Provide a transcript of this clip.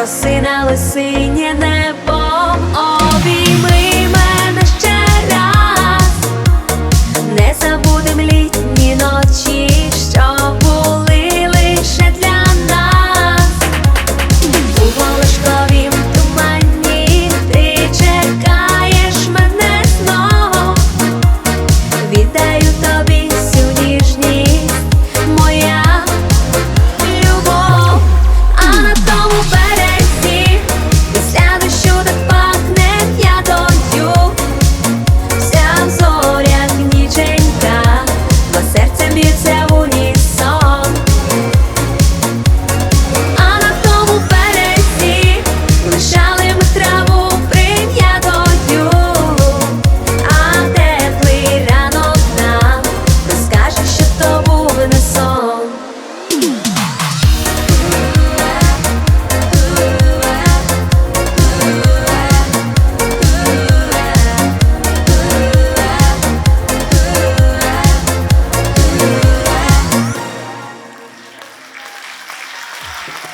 роси на лисині небо.